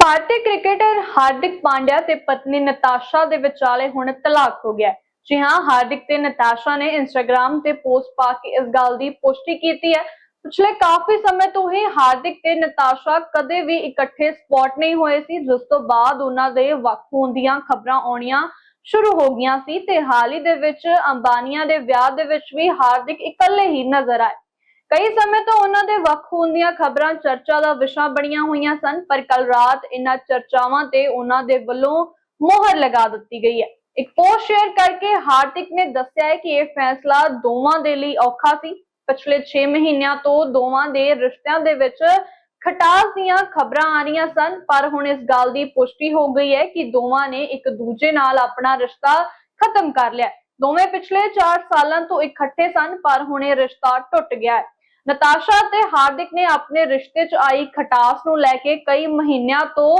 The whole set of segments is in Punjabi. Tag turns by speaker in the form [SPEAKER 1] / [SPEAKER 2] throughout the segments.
[SPEAKER 1] ਭਾਰਤੀ ਕ੍ਰਿਕਟਰ ਹਾਰਦਿਕ ਪਾਂਡਿਆ ਤੇ ਪਤਨੀ ਨਤਾਸ਼ਾ ਦੇ ਵਿਚਾਲੇ ਹੁਣ ਤਲਾਕ ਹੋ ਗਿਆ ਜੀ ਹਾਂ, ਹਾਰਦਿਕ ਤੇ ਨਤਾਸ਼ਾ ਨੇ ਇੰਸਟਾਗ੍ਰam ਤੇ ਪੋਸਟ ਪਾ ਕੇ ਇਸ ਗੱਲ ਦੀ ਪੁਸ਼ਟੀ ਕੀਤੀ ਹੈ। ਪਿਛਲੇ ਕਾਫੀ ਸਮੇਂ ਤੋਂ ਹੀ ਹਾਰਦਿਕ ਤੇ ਨਤਾਸ਼ਾ ਕਦੇ ਵੀ ਇਕੱਠੇ ਸਪੌਟ ਨਹੀਂ ਹੋਏ ਸੀ। ਜਿਸ ਤੋਂ ਬਾਅਦ ਉਹਨਾਂ ਦੇ ਵੱਖ ਹੋਣ ਦੀਆਂ ਖਬਰਾਂ ਆਉਣੀਆਂ ਸ਼ੁਰੂ ਹੋ ਗਈਆਂ ਸੀ ਤੇ ਹਾਲ ਹੀ ਦੇ ਵਿੱਚ ਅੰਬਾਨੀਆਂ ਦੇ ਵਿਆਹ ਦੇ ਵਿੱਚ ਵੀ ਹਾਰਦਿਕ ਇਕੱਲੇ ਹੀ ਨਜ਼ਰ ਆਏ। ਕਈ ਸਮੇਂ ਤੋਂ ਉਹਨਾਂ ਦੇ ਵੱਖ ਹੋਣ ਦੀਆਂ ਖਬਰਾਂ ਚਰਚਾ ਦਾ ਵਿਸ਼ਾ ਬਣੀਆਂ ਹੋਈਆਂ ਸਨ, ਪਰ ਕੱਲ ਰਾਤ ਇਹਨਾਂ ਚਰਚਾਵਾਂ ਤੇ ਉਹਨਾਂ ਦੇ ਵੱਲੋਂ ਮੋਹਰ ਲਗਾ ਦਿੱਤੀ ਗਈ ਹੈ। ਇੱਕ ਪੋਸਟ ਸ਼ੇਅਰ ਕਰਕੇ ਹਾਰਦਿਕ ਨੇ ਦੱਸਿਆ ਹੈ ਕਿ ਇਹ ਫੈਸਲਾ ਦੋਵਾਂ ਦੇ ਲਈ ਔਖਾ ਸੀ। ਪਿਛਲੇ 6 ਮਹੀਨਿਆਂ ਤੋਂ ਦੋਵਾਂ ਦੇ ਰਿਸ਼ਤਿਆਂ ਦੇ ਵਿੱਚ ਖਟਾਸ ਦੀਆਂ ਖਬਰਾਂ ਆ ਰਹੀਆਂ ਸਨ, ਪਰ ਹੁਣ ਇਸ ਗੱਲ ਦੀ ਪੁਸ਼ਟੀ ਹੋ ਗਈ ਹੈ ਕਿ ਦੋਵਾਂ ਨੇ ਇੱਕ ਦੂਜੇ ਨਾਲ ਆਪਣਾ ਰਿਸ਼ਤਾ ਖਤਮ ਕਰ ਲਿਆ ਦੋਵੇਂ ਪਿਛਲੇ 4 ਸਾਲਾਂ ਤੋਂ ਇਕੱਠੇ ਸਨ, ਪਰ ਹੁਣ ਇਹ ਰਿਸ਼ਤਾ ਟੁੱਟ ਗਿਆ ਹੈ। ਨਤਾਸ਼ਾ ਤੇ ਹਾਰਦਿਕ ਨੇ ਆਪਣੇ ਰਿਸ਼ਤੇ 'ਚ ਆਈ ਖਟਾਸ ਨੂੰ ਲੈ ਕੇ ਕਈ ਮਹੀਨਿਆਂ ਤੋਂ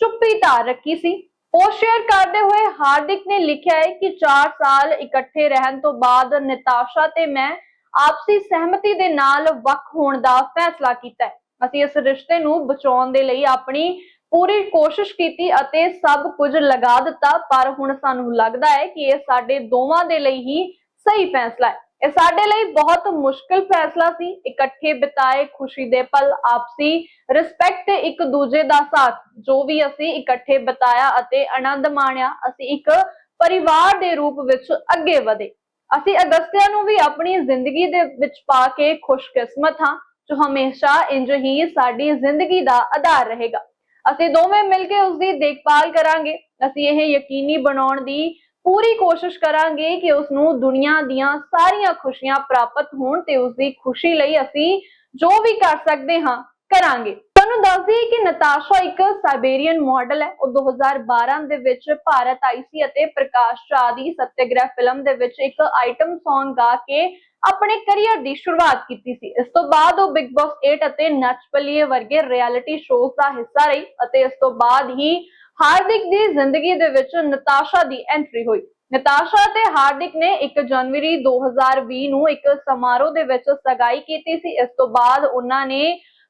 [SPEAKER 1] ਚੁੱਪੀ ਧਾਰ ਰੱਖੀ ਸੀ। ਪੋਸਟ ਸ਼ੇਅਰ ਕਰਦੇ ਹੋਏ ਹਾਰਦਿਕ ਨੇ ਲਿਖਿਆ ਹੈ ਕਿ 4 ਸਾਲ ਇਕੱਠੇ ਰਹਿਣ ਤੋਂ ਬਾਅਦ ਨਤਾਸ਼ਾ ਤੇ ਮੈਂ ਆਪਸੀ ਸਹਿਮਤੀ ਦੇ ਨਾਲ ਵੱਖ ਹੋਣ ਦਾ ਫੈਸਲਾ ਕੀਤਾ ਹੈ। ਅਸੀਂ ਇਸ ਰਿਸ਼ਤੇ ਨੂੰ ਬਚਾਉਣ ਦੇ ਲਈ ਆਪਣੀ ਪੂਰੀ ਕੋਸ਼ਿਸ਼ ਕੀਤੀ ਅਤੇ ਸਭ ਕੁਝ ਲਗਾ ਦਿੱਤਾ, ਪਰ ਹੁਣ ਸਾਨੂੰ ਲੱਗਦਾ ਹੈ ਕਿ ਇਹ ਸਾਡੇ ਦੋਵਾਂ ਦੇ ਲਈ ਹੀ ਸਹੀ ਫੈਸਲਾ ਹੈ। ਇਹ ਸਾਡੇ ਲਈ ਬਹੁਤ ਮੁਸ਼ਕਲ ਫੈਸਲਾ ਸੀ। ਇਕੱਠੇ ਬਿਤਾਏ ਖੁਸ਼ੀ ਦੇ ਪਲ, ਆਪਸੀ ਰਿਸਪੈਕਟ ਤੇ ਇੱਕ ਦੂਜੇ ਦਾ ਸਾਥ। ਜੋ ਵੀ ਅਸੀਂ ਇਕੱਠੇ ਬਿਤਾਇਆ ਅਤੇ ਆਨੰਦ ਮਾਣਿਆ, ਅਸੀਂ ਇੱਕ ਪਰਿਵਾਰ ਦੇ ਰੂਪ ਵਿੱਚ ਅੱਗੇ ਵਧੇ। ਅਸੀਂ ਅਗਸਤਿਆ ਨੂੰ ਵੀ ਆਪਣੀ ਜ਼ਿੰਦਗੀ ਦੇ ਵਿੱਚ ਪਾ ਕੇ ਖੁਸ਼ਕਿਸਮਤ ਹਾਂ। ਜੋ ਹਮੇਸ਼ਾ ਇੰਜ ਹੀ ਸਾਡੀ ਜ਼ਿੰਦਗੀ ਦਾ ਆਧਾਰ ਰਹੇਗਾ। ਅਸੀਂ ਦੋਵੇਂ ਮਿਲ ਕੇ ਉਸ ਦੀ ਦੇਖਭਾਲ ਕਰਾਂਗੇ। ਅਸੀਂ ਇਹ ਯਕੀਨੀ ਬਣਾਉਣ ਦੀ ਪੂਰੀ ਕੋਸ਼ਿਸ਼ ਕਰਾਂਗੇ ਕਿ ਉਸ ਨੂੰ ਦੁਨੀਆ ਦੀਆਂ ਸਾਰੀਆਂ ਖੁਸ਼ੀਆਂ ਪ੍ਰਾਪਤ ਹੋਣ ਤੇ ਉਸ ਦੀ ਖੁਸ਼ੀ ਲਈ ਅਸੀਂ ਜੋ ਵੀ ਕਰ ਸਕਦੇ ਹਾਂ, ਕਰਾਂਗੇ। ਤੁਹਾਨੂੰ ਦੱਸ ਦਈਏ ਕਿ ਨਤਾਸ਼ਾ ਇੱਕ ਸਾਈਬੇਰੀਅਨ ਮਾਡਲ ਹੈ। ਉਹ 2012 ਦੇ ਵਿੱਚ ਭਾਰਤ ਆਈ ਸੀ ਅਤੇ ਪ੍ਰਕਾਸ਼ ਝਾ ਦੀ ਸਤਿਆਗ੍ਰਹਿ ਫਿਲਮ ਦੇ ਵਿੱਚ ਇੱਕ ਆਈਟਮ Song ਗਾ ਕੇ ਆਪਣੇ ਕੈਰੀਅਰ ਦੀ ਸ਼ੁਰੂਆਤ ਕੀਤੀ ਸੀ। ਇਸ ਤੋਂ ਬਾਅਦ ਉਹ ਬਿਗ ਬਾਸ 8 ਅਤੇ ਨੱਚ ਪਲੀਏ ਵਰਗੇ ਰਿਐਲਿਟੀ ਸ਼ੋਜ਼ ਦਾ ਹਿੱਸਾ ਰਹੀ ਅਤੇ ਇਸ ਤੋਂ ਬਾਅਦ ਹੀ ਹਾਰਦਿਕ ਦੀ ਜ਼ਿੰਦਗੀ ਦੇ ਵਿੱਚ ਨਤਾਸ਼ਾ ਦੀ ਐਂਟਰੀ ਹੋਈ। ਨਤਾਸ਼ਾ ਤੇ ਹਾਰਦਿਕ ਨੇ 1 ਜਨਵਰੀ 2020 ਨੂੰ ਇੱਕ ਸਮਾਰੋਹ ਦੇ ਵਿੱਚ ਸਗਾਈ ਕੀਤੀ ਸੀ। ਇਸ ਤੋਂ ਬਾਅਦ ਉਹਨਾਂ ਨੇ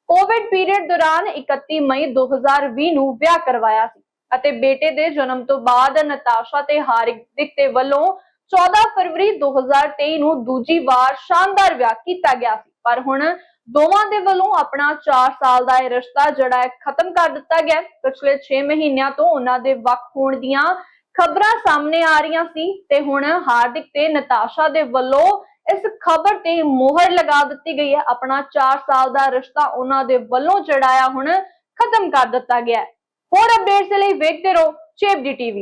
[SPEAKER 1] ਕੋਵਿਡ ਪੀਰੀਅਡ ਦੌਰਾਨ 31 ਮਈ 2020 ਨੂੰ ਵਿਆਹ ਕਰਵਾਇਆ ਸੀ ਅਤੇ ਬੇਟੇ ਦੇ ਜਨਮ ਤੋਂ ਬਾਅਦ ਨਤਾਸ਼ਾ ਤੇ ਹਾਰਦਿਕ ਦੇ ਵੱਲੋਂ 14 ਫਰਵਰੀ 2023 ਨੂੰ ਦੂਜੀ ਵਾਰ ਸ਼ਾਨਦਾਰ ਵਿਆਹ ਕੀਤਾ ਗਿਆ ਸੀ। ਪਰ ਹੁਣ ਦੋਵਾਂ ਦੇ ਵੱਲੋਂ ਆਪਣਾ 4 ਸਾਲ ਦਾ ਇਹ ਰਿਸ਼ਤਾ ਜਿਹੜਾ ਹੈ ਖਤਮ ਕਰ ਦਿੱਤਾ ਗਿਆ ਪਿਛਲੇ 6 ਮਹੀਨਿਆਂ ਤੋਂ ਉਹਨਾਂ ਦੇ ਵੱਖ ਹੋਣ ਦੀਆਂ ਖਬਰਾਂ ਸਾਹਮਣੇ ਆ ਰਹੀਆਂ ਸੀ ਤੇ ਹੁਣ ਹਾਰਦਿਕ ਤੇ ਨਤਾਸ਼ਾ ਦੇ ਵੱਲੋਂ ਇਸ ਖਬਰ ਤੇ ਮੋਹਰ ਲਗਾ ਦਿੱਤੀ ਗਈ ਹੈ। ਆਪਣਾ 4 ਸਾਲ ਦਾ ਰਿਸ਼ਤਾ ਉਹਨਾਂ ਦੇ ਵੱਲੋਂ ਜਿਹੜਾ ਆ ਹੁਣ ਖਤਮ ਕਰ ਦਿੱਤਾ ਗਿਆ ਹੋਰ ਅਪਡੇਟਸ ਲਈ ਵੇਖਦੇ ਰਹੋ ਚੇਪ ਡੀ ਟੀਵੀ।